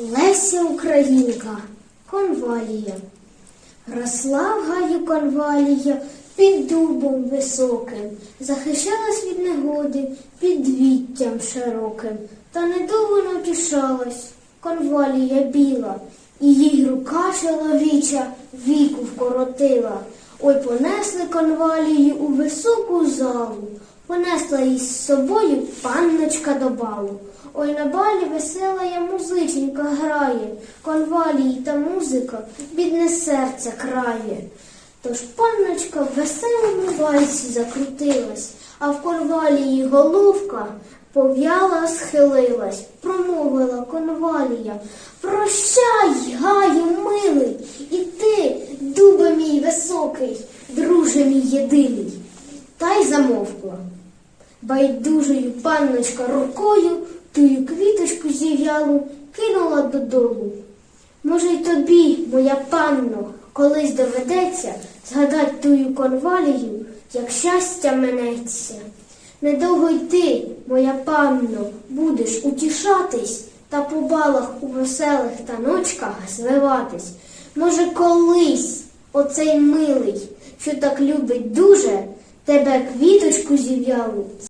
Леся Українка, конвалія. Росла в гаю конвалія під дубом високим, захищалась від негоди під віттям широким, та недовго не конвалія біла, і їй рука чоловіча віку вкоротила. Ой, понесли конвалію у високу залу, понесла її з собою панночка до балу. Ой, на балі весела я музиченька грає, конвалії та музика бідне серце крає. Тож панночка в веселому вальсі закрутилась, а в конвалії головка пов'яла, схилилась, промовила конвалія. Прощай, гаю, милий, і ти, дуба мій високий, друже мій єдиний. Та й замовкла. Байдужою панночка рукою тую квіточку зів'ялу кинула додолу. Може, й тобі, моя панно, колись доведеться згадать тую конвалію, як щастя минеться. Недовго й ти, моя панно, будеш утішатись та по балах у веселих таночках звиватись. Може, колись оцей милий, що так любить дуже, тебе квіточку зів'ялу